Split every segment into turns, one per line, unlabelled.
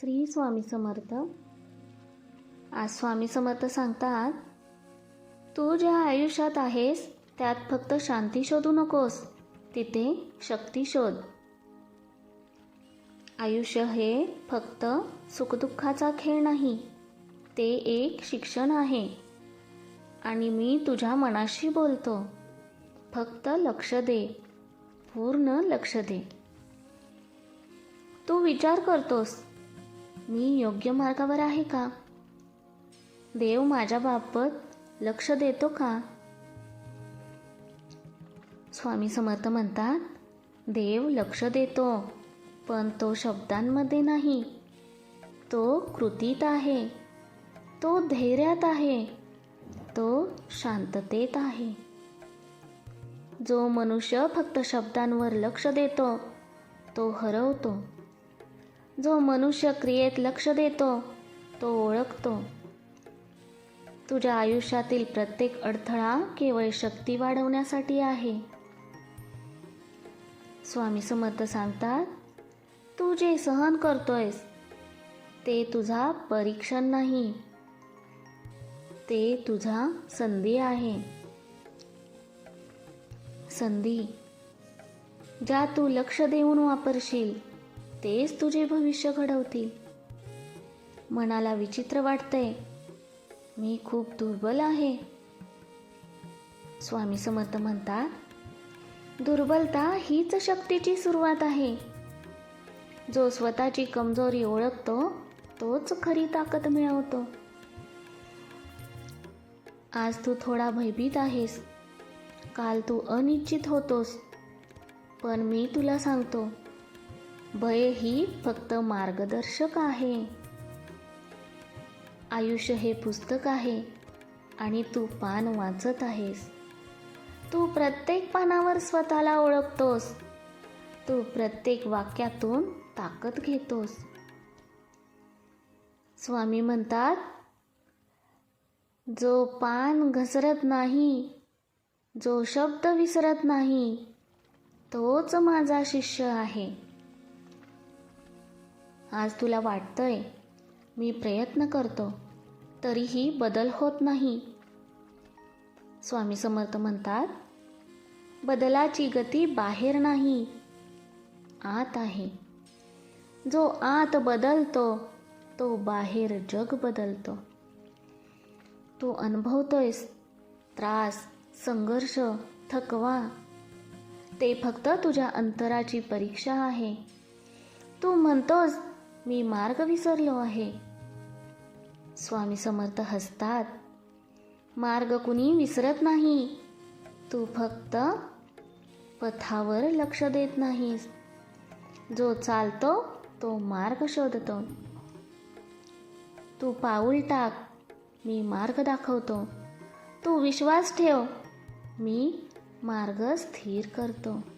श्री स्वामी समर्थ. आज स्वामी समर्थ सांगतात तू ज्या आयुष्यात आहेस त्यात फक्त शांती शोधू नकोस तिथे शक्ती शोध. आयुष्य हे फक्त सुखदुःखाचा खेळ नाही ते एक शिक्षण आहे. आणि मी तुझ्या मनाशी बोलतो फक्त लक्ष दे पूर्ण लक्ष दे. तू विचार करतोस मी योग्य मार्गावर आहे का? देव माझ्याबाबत लक्ष देतो का? स्वामी समर्थ म्हणतात देव लक्ष देतो पण तो शब्दांमध्ये नाही. तो कृतीत आहे. तो धैर्यात आहे. तो शांततेत आहे. जो मनुष्य फक्त शब्दांवर लक्ष देतो तो हरवतो. जो मनुष्य क्रियेत लक्ष देतो तो ओळखतो. तुझ्या आयुष्यातील प्रत्येक अडथळा केवळ शक्ती वाढवण्यासाठी आहे. स्वामी समर्थ सांगतात तू जे सहन करतोयस ते तुझा परीक्षण नाही. ते तुझा संधी आहे. संधी ज्या तू लक्ष देऊन वापरशील तेच तुझे भविष्य घडवतील. मनाला विचित्र वाटतंय. मी खूप दुर्बल आहे. स्वामी समर्थ म्हणतात दुर्बलता हीच शक्तीची सुरुवात आहे. जो स्वतःची कमजोरी ओळखतो तोच खरी ताकद मिळवतो. आज तू थोडा भयभीत आहेस. काल तू अनिश्चित होतोस. पण मी तुला सांगतो भय ही फक्त मार्गदर्शक आहे. आयुष्य हे पुस्तक आहे आणि तू पान वाचत आहेस. तू प्रत्येक पानावर स्वतःला ओळखतोस. तू प्रत्येक वाक्यातून ताकद घेतोस. स्वामी म्हणतात जो पान घसरत नाही जो शब्द विसरत नाही तोच माझा शिष्य आहे. आज तुला वाटतंय मी प्रयत्न करतो तरीही बदल होत नाही. स्वामी समर्थ म्हणतात बदलाची गती बाहेर नाही आत आहे. जो आत बदलतो तो बाहेर जग बदलतो. तू अनुभवतोयस त्रास संघर्ष थकवा ते फक्त तुझ्या अंतराची परीक्षा आहे. तू म्हणतोस मी मार्ग विसरलो आहे. स्वामी समर्थ हसतात. मार्ग कुणी विसरत नाही. तू फक्त पथावर लक्ष देत नाहीस. जो चालतो तो मार्ग शोधतो. तू पाऊल टाक मी मार्ग दाखवतो. तू विश्वास ठेव मी मार्ग स्थिर करतो.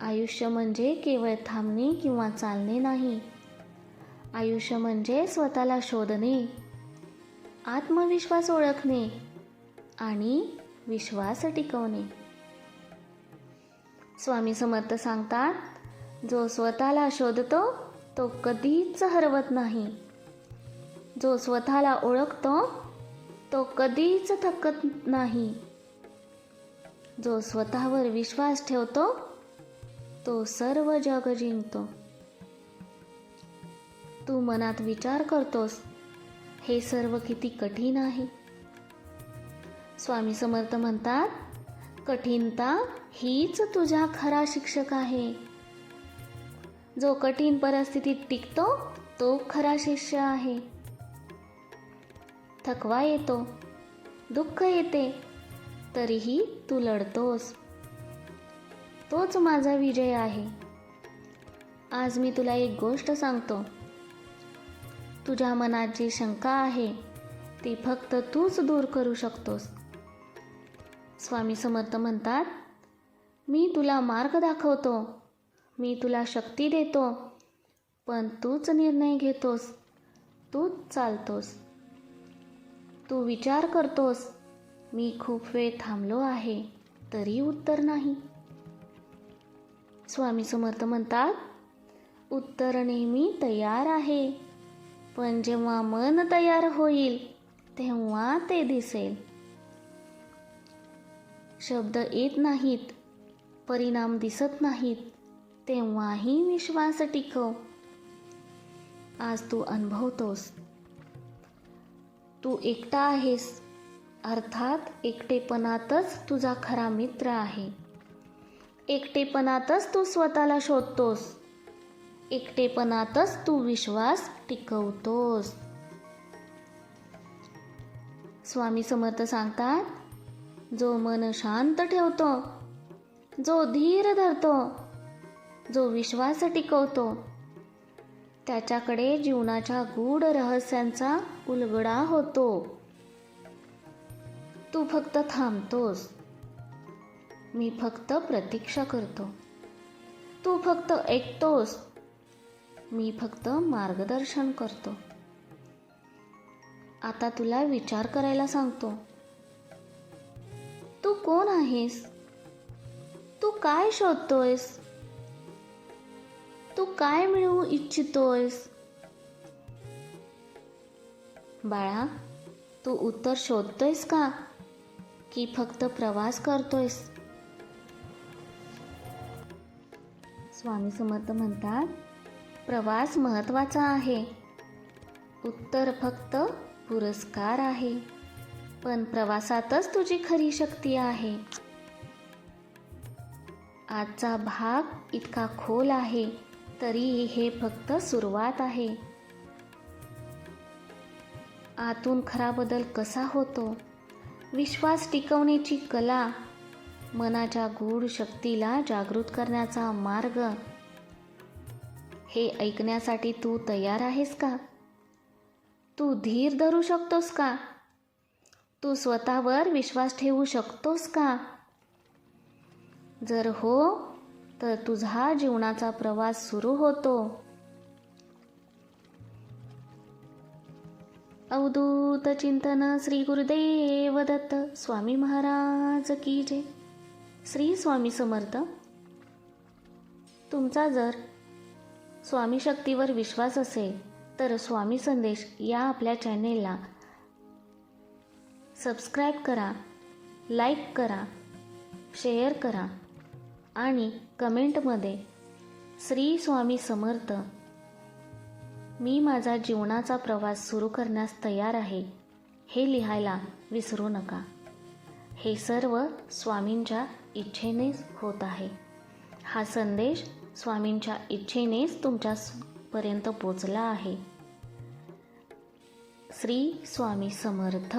आयुष्य म्हणजे केवळ थांबणे किंवा चालणे नाही. आयुष्य म्हणजे स्वतःला शोधणे आत्मविश्वास ओळखणे आणि विश्वास टिकवणे. स्वामी समर्थ सांगतात जो स्वतःला शोधतो तो कधीच हरवत नाही. जो स्वतःला ओळखतो तो कधीच थकत नाही. जो स्वतःवर विश्वास ठेवतो तो सर्व जग जिंकतो. तू मनात विचार करतोस हे सर्व किती कठीण आहे. स्वामी समर्थ म्हणतात कठीणता हीच तुझा खरा शिक्षक आहे. जो कठीण परिस्थितीत टिकतो तो खरा शिष्य आहे. थकवा येतो दुःख येते तरीही तू लढतोस. तोच माझा विजय आहे. आज मी तुला एक गोष्ट सांगतो. तुझ्या मनात जी शंका आहे ती फक्त तूच दूर करू शकतोस. स्वामी समर्थ म्हणतात मी तुला मार्ग दाखवतो मी तुला शक्ती देतो पण तूच निर्णय घेतोस तूच चालतोस. तू विचार करतोस मी खूप वेळ थांबलो आहे तरी उत्तर नाही. स्वामी समर्थ म्हणतात उत्तर नेहमी तयार आहे पण जेव्हा मन तयार होईल तेव्हा ते दिसेल. शब्द येत नाहीत परिणाम दिसत नाहीत तेव्हाही विश्वास टिकव. आज तू अनुभवतोस. तू एकटा आहेस अर्थात एकटेपणातच तुझा खरा मित्र आहे. एकटेपणातच तू स्वतःला शोधतोस. एकटेपणातच तू विश्वास टिकवतोस. स्वामी समर्थ सांगतात जो मन शांत ठेवतो जो धीर धरतो जो विश्वास टिकवतो त्याच्याकडे जीवनाच्या गूढ रहस्यांचा उलगडा होतो. तू फक्त थांबतोस. मी फक्त प्रतीक्षा करतो. तू फक्त ऐकतोस मी फक्त मार्गदर्शन करतो. आता तुला विचार करायला सांगतो. तू कोण आहेस? तू काय शोधतोयस? तू काय मिळवू इच्छितोयस? बाळा तू उत्तर शोधतोयस का? की फक्त प्रवास करतोयस? स्वामी समर्थ म्हणतात प्रवास महत्त्वाचा आहे. उत्तर फक्त पुरस्कार आहे. पण प्रवासातच तुझी खरी शक्ती आहे. आजचा भाग इतका खोल आहे तरी हे फक्त सुरुवात आहे. आतून खरा बदल कसा होतो? विश्वास टिकवण्याची कला मनाच्या गूढ शक्तीला जागृत करण्याचा मार्ग. हे ऐकण्यासाठी तू तयार आहेस का? तू धीर धरू शकतोस का? तू स्वतःवर विश्वास ठेवू शकतोस का? जर हो तर तुझा जीवनाचा प्रवास सुरू होतो. अवधूत चिंतन श्री गुरुदेव दत्त स्वामी महाराज की जय. श्री स्वामी समर्थ तुमचा जर स्वामी शक्तीवर विश्वास असेल तर स्वामी संदेश या आपल्या चॅनेलला सबस्क्राईब करा लाईक करा शेअर करा आणि कमेंटमध्ये श्री स्वामी समर्थ मी माझा जीवनाचा प्रवास सुरू करण्यास तयार आहे हे लिहायला विसरू नका. हे सर्व स्वामींच्या इच्छेनेच होत आहे. हा संदेश स्वामींच्या इच्छेनेच तुमच्यापर्यंत पोचला आहे. श्री स्वामी समर्थ.